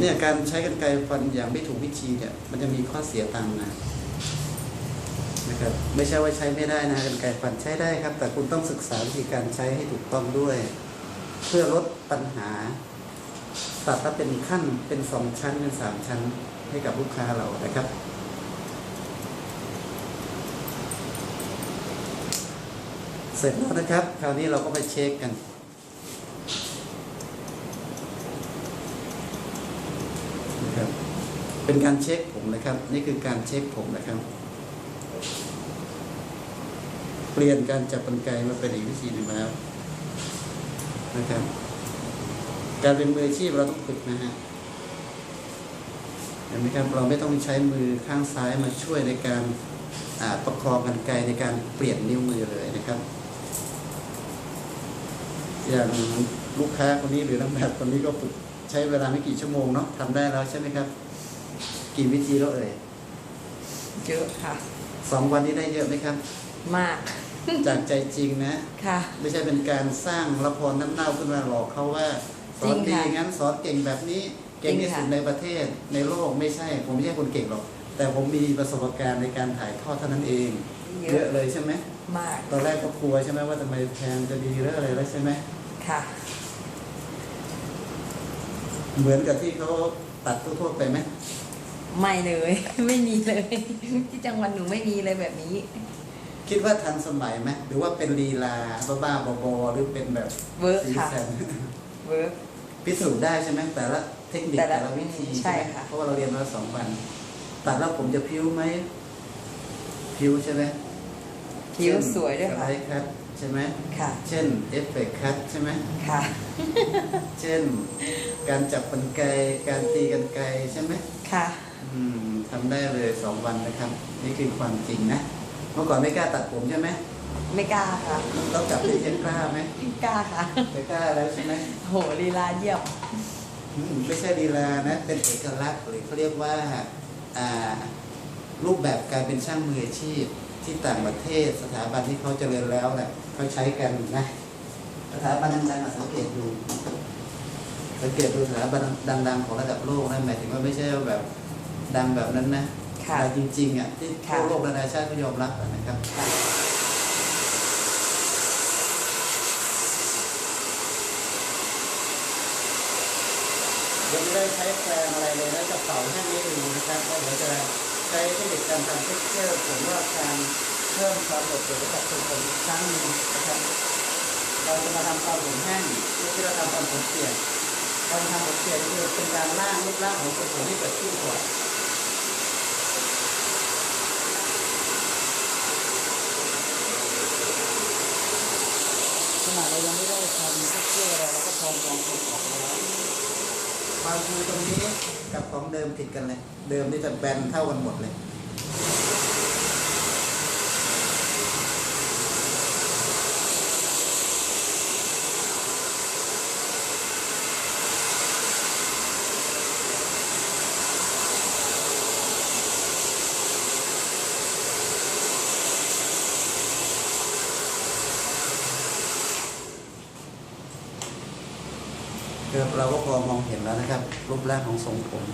เนี่ยการใช้กรรไกรฟันอย่างไม่ถูกวิธีเนี่ย มันจะมีข้อเสียตามมานะครับไม่ใช่ว่าใช้ไม่ได้นะกรรไกรฟันใช้ได้ครับ แต่คุณต้องศึกษาวิธีการใช้ให้ถูกต้องด้วย เพื่อลดปัญหาตัดถ้าเป็นขั้นเป็นสองชั้นเป็นสามชั้นให้กับลูกค้าเรานะครับเสร็จแล้วนะครับ คราวนี้เราก็ไปเช็คกัน นะครับ เป็นการเช็คผมนะครับ นี่คือการเช็คผมนะครับ เปลี่ยนการจับกรรไกมาเป็นอีกวิธีหนึ่งแล้วนะครับ การเป็นมืออาชีพเราต้องฝึกนะฮะเห็นไหมครับเราไม่ต้องใช้มือข้างซ้ายมาช่วยในการประคองกรรไกรในการเปลี่ยนนิ้วมือเลยนะครับ อย่างลูกค้าคนนี้หรือนักแบบคนนี้ก็ฝึก ใช้เวลาไม่กี่ชั่วโมงเนาะทำได้แล้วใช่ไหมครับ กี่วิธีแล้วเอ่ยเยอะค่ะ สองวันนี้ได้เยอะไหมครับ มาก จากใจจริงนะ ค่ะ ไม่ใช่เป็นการสร้างละครน้ำเน่าขึ้นมาหลอกเขาว่า สอนจริดีงค่ะงั้นสอนเก่งแบบนี้ เก่งที่สุดจริงค่ะในประเทศในโลกไม่ใช่ ผมไม่ใช่คนเก่งหรอก แต่ผมมีประสบการณ์ในการถ่ายทอดเท่านั้นเอง เยเยอะอะเลยใช่ไหมมาก ตอนแรกก็กลัวใช่ไหมว่าทำไมแพงจะดีหรืออะไรแล้วใช่ไหมค่ะ เหมือนกับที่เขาตัดทั่วๆไปไหมไม่เลย ไม่มีเลย ที่จังหวัดหนูไม่มีเลยแบบนี้ คิดว่าทันสมัยไหมหรือว่าเป็นลีลาบ้าๆบอๆหรือเป็นแบบเวิร์กสีค่ะสันเวิร์กพิสูจน์ได้ใช่ไหมแต่ละเทคนิคแต่ละแต่ละวิธีใช่ไหมค่ะเพราะว่าเราเรียนมาสองวันตัดแล้วผมจะพิ้วไหมพิ้วใช่ไหม คิ้วสวยด้วยสค่ะไลด์คัทใช่ไหมค่ะ เช่นเอฟเฟกต์คัทใช่ไหมค่ะ เช่น การจับกันไกรการตีกันไกรใช่ไหมค่ะอืมทำได้เลยสองวันนะครับ นี่คือความจริงนะ เมื่อก่อนไม่กล้าตัดผมใช่ไหมไม่กล้าค่ะต้องจับที่จะกล้าไหมไม่กล้าค่ะไม่กล้าแล้วใช่ไหมโหลีลาเยี่ยมอืมไม่ใช่ดีลานะ เป็นเอกลักษณ์หรือเขาเรียกว่าอ่ารูปแบบการเป็นช่างมืออาชีพ ที่ต่างประเทศสถาบันที่เขาเจริญแล้วแหละเขาใช้กันนะสถาบันดังๆอะสังเกตดูสังเกตดูสถาบันดัง ๆ ของระดับโลกนะหมายถึงว่าไม่ใช่ว่าแบบดังแบบนั้นนะค่ะแต่จริงๆอะที่ค่ะทั่วโลกนานาชาติก็ยอมรับอะนะครับยังไม่ได้ใช้แปรงอะไรเลยนะจะเป่าแค่นี้ดูนะครับว่าเดี๋ยวจะ ใช้เทคนิคการทำเท็กเจอร์ผมว่าการเพิ่มความโดดเด่นให้กับตัวผมอีกครั้งหนึ่งนะครับเราจะมาทำความผมแห้งไม่ใช่เราทำความผมเปียกการทำผมเปียกคือเป็นการล่างรูปร่างของตัวผมให้เกิดขึ้นก่อนขนาดเรายังไม่ได้ทำเท็กเจอร์อะไรเราก็พร้อมลองผมออกมาแล้ว ความคือตรงนี้กับของเดิมผิดกันเลย เดิมนี่จะแบนเท่ากันหมดเลย เราก็พอมองเห็นแล้วนะครับ รูปร่างของทรงผม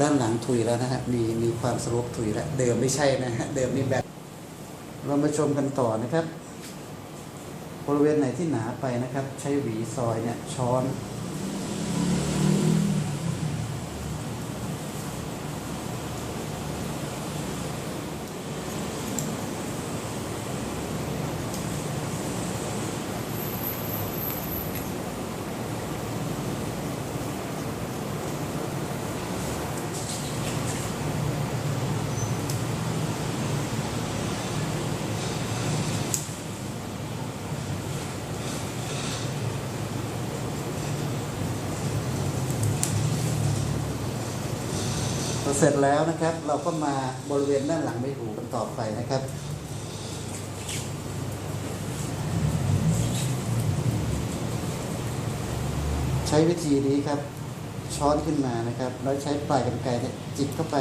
ด้านหลังทุยแล้วนะฮะมีมีความสรุปทุยแล้วเดิมไม่ใช่นะฮะเดิมนี่แบบ เรามาชมกันต่อนะครับ บริเวณไหนที่หนาไปนะครับ ใช้หวีซอยเนี่ยช้อน พอเสร็จแล้วนะครับ เราก็มาบริเวณด้านหลังใบหูกันต่อไปนะครับ ใช้วิธีนี้ครับ ช้อนขึ้นมานะครับ แล้วใช้ปลายกรรไกรจิกเข้าไป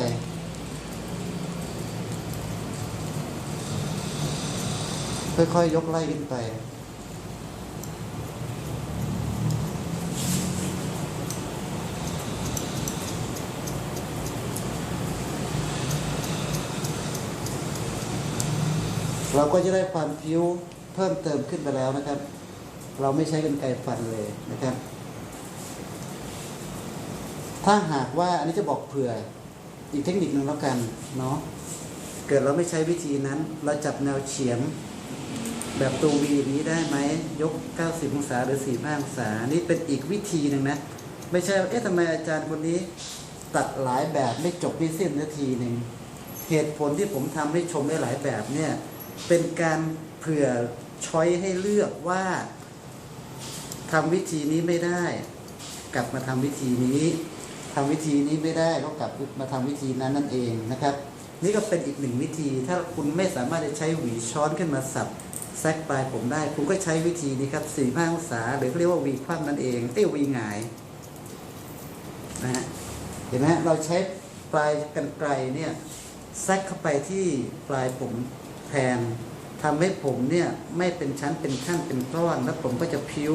ค่อยๆยกไล่ขึ้นไป เราก็จะได้ความพิ้วเพิ่มเติมขึ้นไปแล้วนะครับ เราไม่ใช้กันไกรฟันเลยนะครับ ถ้าหากว่าอันนี้จะบอกเผื่ออีกเทคนิคหนึ่งแล้วกันเนาะเกิดเราไม่ใช้วิธีนั้น เราจับแนวเฉียงแบบตัววีนี้ได้ไหมยก 90 องศาหรือ45องศา นี่เป็นอีกวิธีหนึ่งนะ ไม่ใช่ เอ๊ะทำไมอาจารย์คนนี้ ตัดหลายแบบไม่จบไม่สิ้นนาทีหนึ่ง เหตุผลที่ผมทำให้ชมได้หลายแบบเนี่ย เป็นการเผื่อช้อยให้เลือกว่าทำวิธีนี้ไม่ได้ กลับมาทำวิธีนี้ทำวิธีนี้ไม่ได้ก็กลับมาทำวิธีนั้นนั่นเองนะครับ นี่ก็เป็นอีกหนึ่งวิธี ถ้าคุณไม่สามารถจะใช้หวีช้อนขึ้นมาสับแซกปลายผมได้ คุณก็ใช้วิธีนี้ครับสี่ห้าองศาหรือเขาเรียกว่าวีคว่ำนั่นเองเอ้ยวีหงายนะฮะเห็นไหมเราใช้ปลายกันไกลเนี่ยแซกเข้าไปที่ปลายผม นทำให้ผมเนี่ยไม่เป็นชั้นเป็นขั้นเป็นก้อนแล้วผมก็จะพิ้ว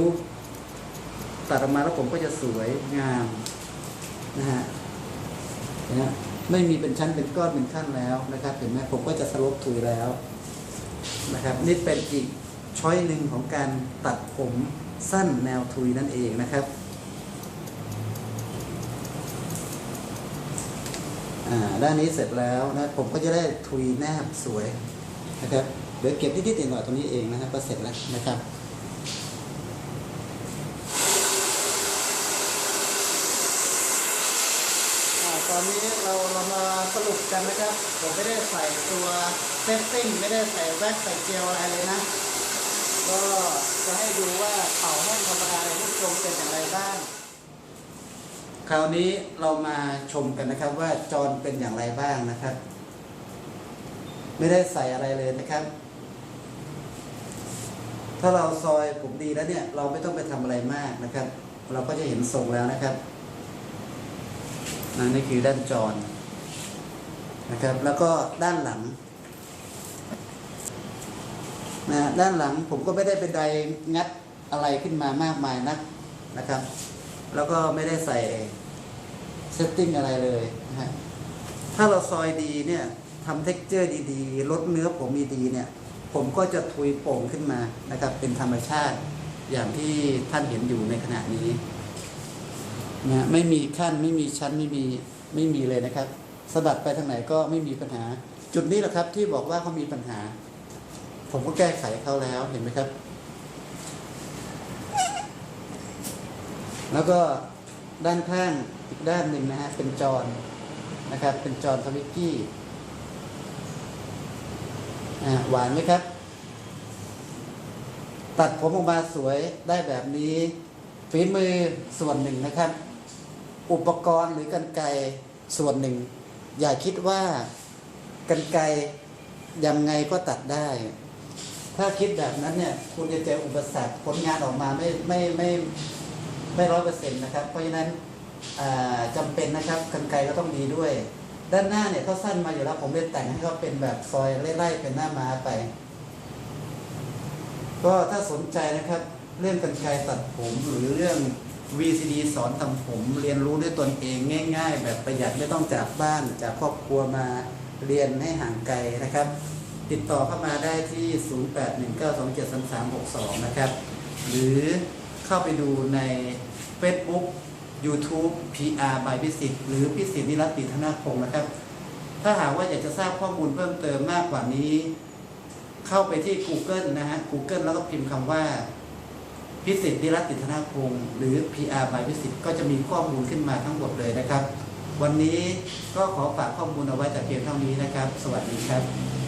ตัดออกมาแล้วผมก็จะสวยงามนะฮะนไมไม่มีเป็นชั้นเป็นก้อนเป็นขั้นแล้วนะครับเห็นไหมผมก็จะสลบถุยแล้วนะครับ นี่เป็นอีกช้อยหนึ่งของการตัดผมสั้นแนวทุยนั่นเองนะครับอ่าด้านนี้เสร็จแล้วนะผมก็จะได้ทุยแนบสวย นะครับเดี๋ยวเก็บนิดๆหน่อยๆตรงนี้เองนะครับก็เสร็จแล้วนะครับอ่าตอนนี้เราเรามาสรุปกันนะครับ ผมไม่ได้ใส่ตัวเซตติ้งไม่ได้ใส่แว็กซ์ใส่เจลอะไรเลยนะ ก็จะให้ดูว่าเป่าแห้งธรรมดาในลูกทรงเป็นอย่างไรบ้าง คราวนี้เรามาชมกันนะครับว่าจอนเป็นอย่างไรบ้างนะครับ ไม่ได้ใส่อะไรเลยนะครับ ถ้าเราซอยผมดีแล้วเนี่ย เราไม่ต้องไปทำอะไรมากนะครับ เราก็จะเห็นทรงแล้วนะครับนะนี่คือด้านจรนะครับ แล้วก็ด้านหลังนะด้านหลังผมก็ไม่ได้เป็นใดงัดอะไรขึ้นมามากมายนักนะครับ แล้วก็ไม่ได้ใส่เซตติ้งอะไรเลยนะฮะถ้าเราซอยดีเนี่ย ทำเท็กเจอร์ดีๆ ลดเนื้อผมดีๆเนี่ย ผมก็จะทุยโป่งขึ้นมานะครับ เป็นธรรมชาติอย่างที่ท่านเห็นอยู่ในขณะนี้นะไม่มีขั้นไม่มีชั้นไม่มีไม่มีเลยนะครับสะบัดไปทางไหนก็ไม่มีปัญหา จุดนี้แหละครับที่บอกว่าเขามีปัญหา ผมก็แก้ไขเขาแล้วเห็นไหมครับ แล้วก็ด้านข้างอีกด้านหนึ่งนะฮะเป็นจอนนะครับ เป็นจอนทวิกกี้ หวานไหมครับ ตัดผมออกมาสวยได้แบบนี้ฝีมือส่วนหนึ่งนะครับ อุปกรณ์หรือกันไกส่วนหนึ่ง อย่าคิดว่ากันไกยังไงก็ตัดได้ ถ้าคิดแบบนั้นเนี่ย คุณจะเจออุปสรรคผลงานออกมาไม่ไม่ไม่ไม่ร้อยเปอร์เซ็นต์นะครับ เพราะฉะนั้นจำเป็นนะครับกันไกก็ต้องดีด้วย ด้านหน้าเนี่ยเขาสั้นมาอยู่แล้ว ผมเลยแต่งให้เขาเป็นแบบซอยไล่ๆเป็นหน้าม้าไป ก็ถ้าสนใจนะครับ เรื่องกันไกรตัดผมหรือเรื่อง VCD สอนทำผม เรียนรู้ด้วยตนเองง่าย ๆ แบบประหยัดไม่ต้องจากบ้านจากครอบครัวมาเรียนให้ห่างไกลนะครับ ติดต่อเข้ามาได้ที่ 0819273362 นะครับ หรือเข้าไปดูใน Facebook YouTube PR by พิสิทธิ์หรือพิสิทธิ์นิรัติธนาคงนะครับ ถ้าหากว่าอยากจะทราบข้อมูลเพิ่มเติมมากกว่านี้ เข้าไปที่ Google นะฮะ Google แล้วก็พิมพ์คำว่า พิสิทธิ์นิรัตติธนาคงหรือ PR by พิสิทธิ์ก็จะมีข้อมูลขึ้นมาทั้งหมดเลยนะครับ วันนี้ก็ขอฝากข้อมูลเอาไว้แต่เพียงเท่านี้นะครับ สวัสดีครับ